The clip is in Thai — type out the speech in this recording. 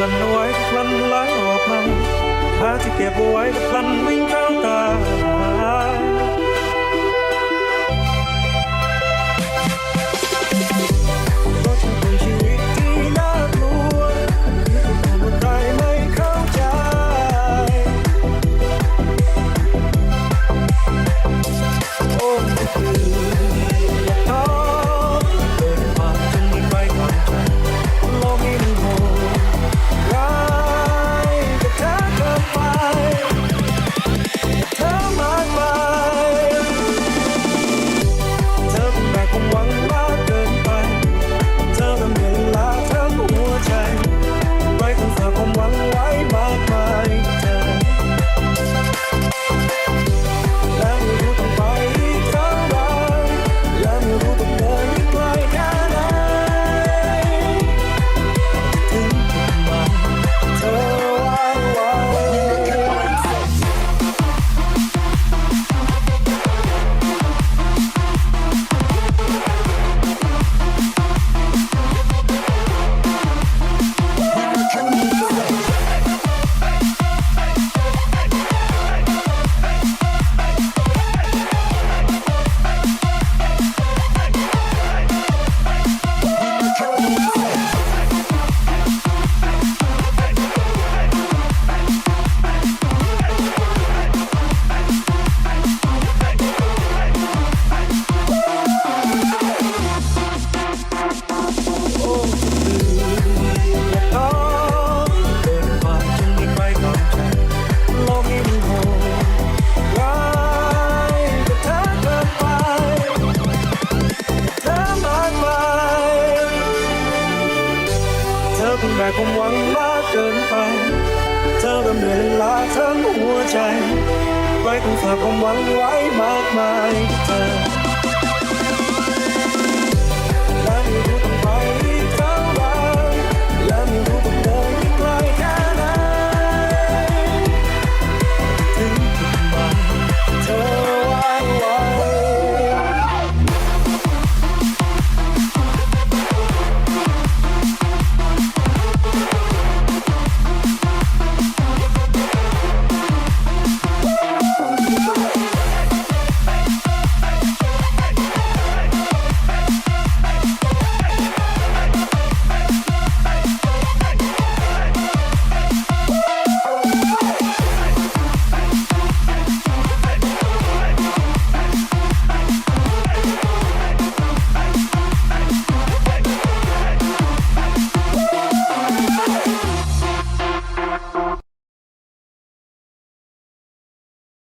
ลันเอาไว้พลันไหลออกมาผ้าที่เก็บเอาไว้พลันวิ่งเข้าตา อเพิ่งแบกควมหวังมากเกินไป เธอเริ่เหนื่อยล้าทั้งหัวใจไว้คงฝากความหวังไว้มากมายเธอ